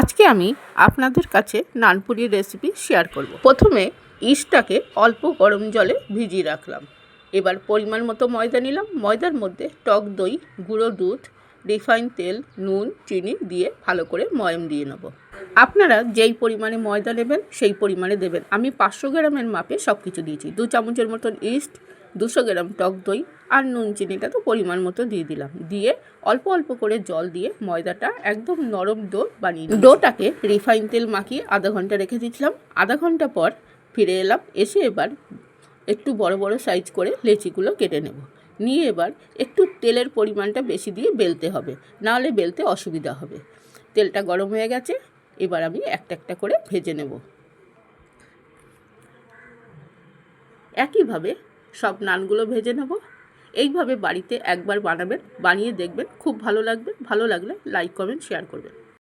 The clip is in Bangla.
আজকে আমি আপনাদের কাছে নানপুরির রেসিপি শেয়ার করব। প্রথমে ইস্টটাকে অল্প গরম জলে ভিজিয়ে রাখলাম। এবার পরিমাণ মতো ময়দা নিলাম। ময়দার মধ্যে টক দই, গুঁড়ো দুধ রিফাইন তেল, নুন, চিনি দিয়ে ভালো করে ময়ম দিয়ে নেব। আপনারা যেই পরিমাণে ময়দা নেবেন, সেই পরিমাণে দেবেন। আমি পাঁচশো গ্রামের মাপে সব কিছু দিয়েছি। দু চামচের মতন ইস্ট দুশো গ্রাম টক দই আর নুন চিনিটা তো পরিমাণ মতো দিয়ে দিলাম। দিয়ে অল্প অল্প করে জল দিয়ে ময়দাটা একদম নরম ডো বানিয়ে ডোটাকে রিফাইন তেল মাখিয়ে আধা ঘণ্টা রেখে দিয়েছিলাম। আধা ঘণ্টা পর ফিরে এলাম, এসে এবার একটু বড় বড় সাইজ করে লেচিগুলো কেটে নেব। নিয়ে এবার একটু তেলের পরিমাণটা বেশি দিয়ে বেলতে হবে, নাহলে বেলতে অসুবিধা হবে। তেলটা গরম হয়ে গেছে, এবার আমি একটা একটা করে ভেজে নেব। একইভাবে সব নানগুলো ভেজে নেব। এইভাবে বাড়িতে একবার বানাবেন, বানিয়ে দেখবেন। খুব ভালো লাগবে। ভালো লাগলে লাইক কমেন্ট শেয়ার করবেন।